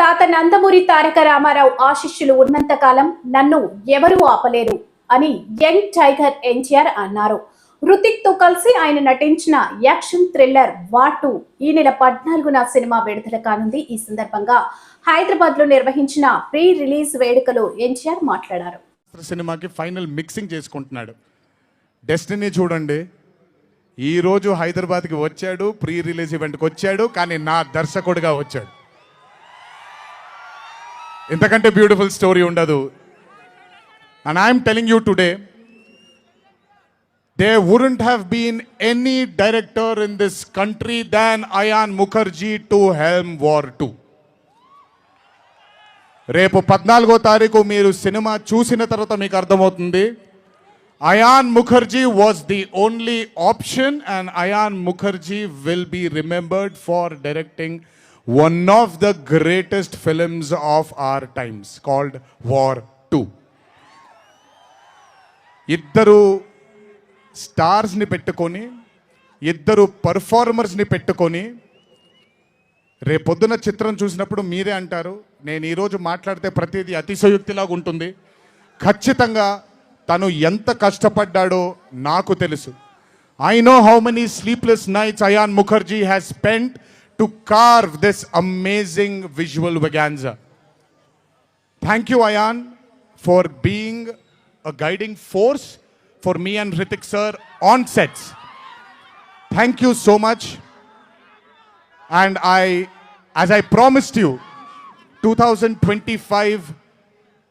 తాత నందమూరి తారక రామారావు ఆశిష్యులు ఉన్నంతకాలం నన్ను ఎవరూ ఆపలేరు అని యంగ్ టైగర్ ఎన్టీఆర్ అన్నారు. హృతిక్తో కలిసి ఆయన నటించిన యాక్షన్ థ్రిల్లర్ వాటు ఈ నెల పద్నాలుగున సినిమా విడుదల కానుంది. ఈ సందర్భంగా హైదరాబాద్లో నిర్వహించిన ప్రీ రిలీజ్ వేడుకలో ఎన్టీఆర్ మాట్లాడారు. సినిమాకి ఫైనల్ మిక్సింగ్ చేసుకుంటున్నాడు. డెస్టినీ చూడండి. ఈరోజు హైదరాబాద్కి వచ్చాడు ప్రీ రిలీజ్ ఈవెంట్కి వచ్చాడు కానీ నా దర్శకుడిగా వచ్చాడు. ఇంతకంటే బ్యూటిఫుల్ స్టోరీ ఉండదు. And I'm telling you today they wouldn't have been any director in this country than Ayan Mukherjee to helm War two రేపు పద్నాలుగో తారీఖు మీరు సినిమా చూసిన తర్వాత మీకు అర్థమవుతుంది. Ayan Mukherjee was the only option and Ayan Mukherjee will be remembered for directing one of the greatest films of our times called War two ఇద్దరు స్టార్స్ని పెట్టుకొని ఇద్దరు పర్ఫార్మర్స్ని పెట్టుకొని రేపొద్దున చిత్రం చూసినప్పుడు మీరే అంటారు నేను ఈరోజు మాట్లాడితే ప్రతిదీ అతిశయోక్తిలాగా ఉంటుంది. ఖచ్చితంగా తను ఎంత కష్టపడ్డాడో నాకు తెలుసు. I know how many sleepless nights Ayan Mukherjee has spend to carve this amazing visual vaganza. Thank you, Ayan, for being a guiding force for me and Ritik sir on sets. Thank you so much. And I, as I promised you, 2025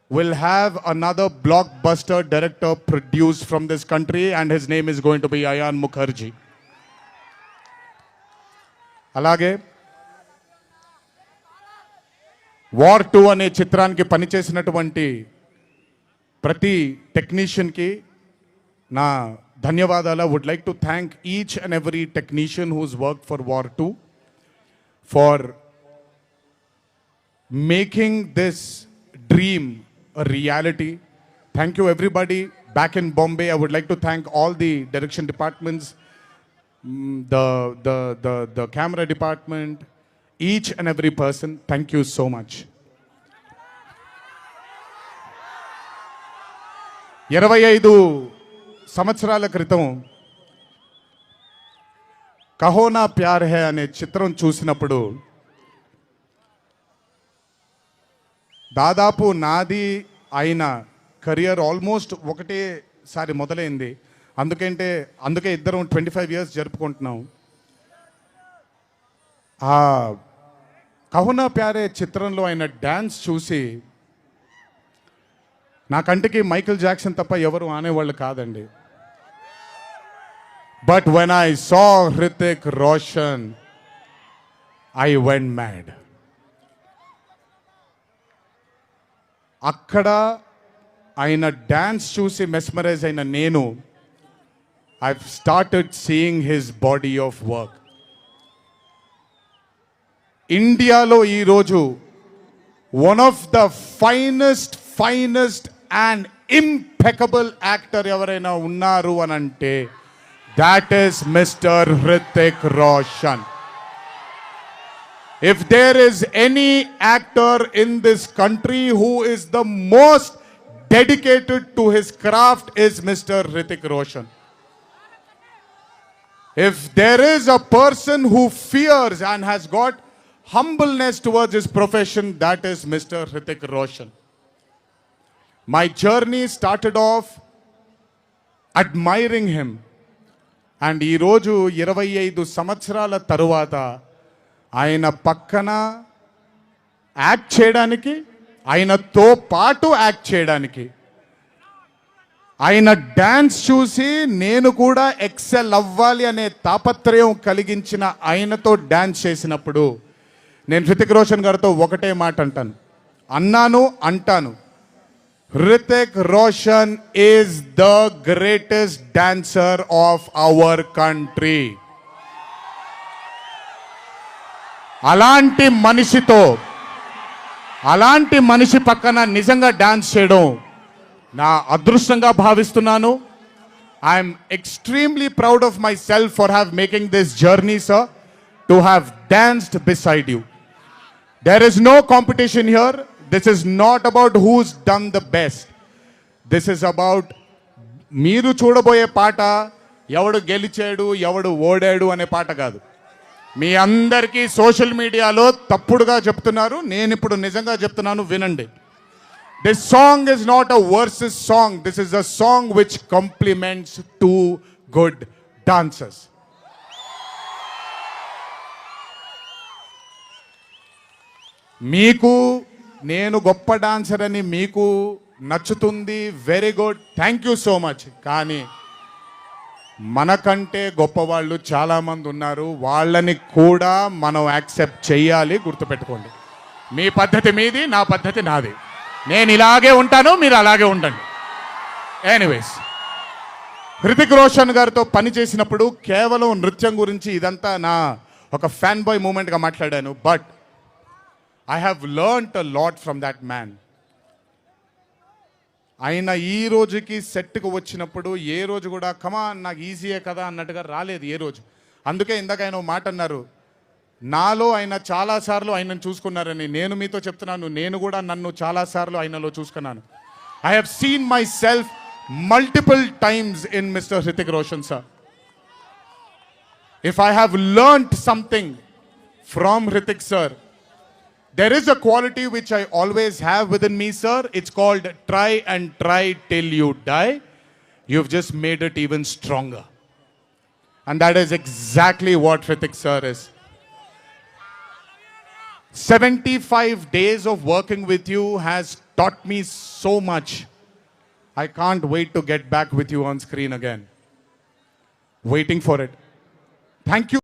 will have another blockbuster director produced from this country, and his name is going to be Ayan Mukherjee. అలాగే War two అనే చిత్రానికి పనిచేసినటువంటి ప్రతి టెక్నీషియన్కి నా ధన్యవాదాలు would like to thank each and every technician whose work for War two for making this dream a reality. Thank you, everybody. Back in Bombay, I would like to thank all the direction departments, mm, the, the, the, the camera department, each and every person. Thank you so much. ఇరవై ఐదు సంవత్సరాల క్రితం కహోనా ప్యార్ హే అనే చిత్రం చూసినప్పుడు దాదాపు నాది అయిన కెరియర్ ఆల్మోస్ట్ ఒకటేసారి మొదలైంది అందుకంటే అందుకే ఇద్దరం ట్వంటీ ఫైవ్ ఇయర్స్ జరుపుకుంటున్నాం. ఆ కహునా ప్యారే చిత్రంలో ఆయన డ్యాన్స్ చూసి నా కంటికి మైకిల్ జాక్సన్ తప్ప ఎవరు ఆనేవాళ్ళు కాదండి. But when I saw Hrithik Roshan I went mad అక్కడ ఆయన డ్యాన్స్ చూసి మెస్మరైజ్ అయిన నేను I started seeing his body of work ఇండియాలో ఈరోజు one of the finest finest and impeccable actor ఎవరైనా ఉన్నారు అని అంటే that is mister Hrithik Roshan If there is any actor in this country who is the most dedicated to his craft is Mr. Hrithik Roshan. If there is a person who fears and has got humbleness towards his profession, that is Mr. Hrithik Roshan. My journey started off admiring him. And ఈరోజు ఇరవై ఐదు సంవత్సరాల తరువాత ఆయన పక్కన act చేయడానికి ఆయనతో పాటు యాక్ట్ చేయడానికి ఆయన డ్యాన్స్ చూసి నేను కూడా ఎక్సెల్ అవ్వాలి అనే తాపత్రయం కలిగించిన ఆయనతో డ్యాన్స్ చేసినప్పుడు నేను హృతిక్ రోషన్ గారితో ఒకటే మాట అంటాను. అన్నాను అంటాను. Hrithik Roshan is the greatest dancer of our country అలాంటి మనిషితో అలాంటి మనిషి పక్కన నిజంగా డాన్స్ చేయడం నా అదృష్టంగా భావిస్తున్నాను. I'm extremely proud of myself for have making this journey sir to have danced beside you there is no competition here this is not about who's done the best this is about మీరు చూడబోయే పాట ఎవడు గెలిచాడు ఎవడు ఓడాడు అనే పాట కాదు. మీ అందరికీ సోషల్ మీడియాలో తప్పుడుగా చెప్తున్నారు. నేను ఇప్పుడు నిజంగా చెప్తున్నాను వినండి. This song is not a versus song this is a song which compliments to good dancers మీకు నేను గొప్ప డాన్సర్ అని మీకు నచ్చుతుంది. Very good thank you so much కానీ మనకంటే గొప్పవాళ్ళు చాలామంది ఉన్నారు. వాళ్ళని కూడా మనం యాక్సెప్ట్ చేయాలి. గుర్తుపెట్టుకోండి. మీ పద్ధతి మీది నా పద్ధతి నాది. నేను ఇలాగే ఉంటాను మీరు అలాగే ఉండండి. ఎనీవేస్ హృతిక్ రోషన్ గారితో పని చేసినప్పుడు కేవలం నృత్యం గురించి ఇదంతా నా ఒక ఫ్యాన్ బాయ్ మూమెంట్గా మాట్లాడాను but I have learnt a lot from that man ఆయన ఈ రోజుకి సెట్కు వచ్చినప్పుడు ఏ రోజు కూడా కమా నాకు ఈజీయే కదా అన్నట్టుగా రాలేదు ఏ రోజు. అందుకే ఇందాక ఆయన ఓ మాట అన్నారు నాలో ఆయన చాలాసార్లు ఆయనను చూసుకున్నారని నేను మీతో చెప్తున్నాను. నేను కూడా నన్ను చాలాసార్లు ఆయనలో చూసుకున్నాను. I have seen myself multiple times in mister Hrithik Roshan sir if I have learned something from Hrithik sir there is a quality which I always have within me sir it's called try and try till you die you just made it even stronger and that is exactly what Hrithik sir is 75 days of working with you has taught me so much. I can't wait to get back with you on screen again. Waiting for it. Thank you.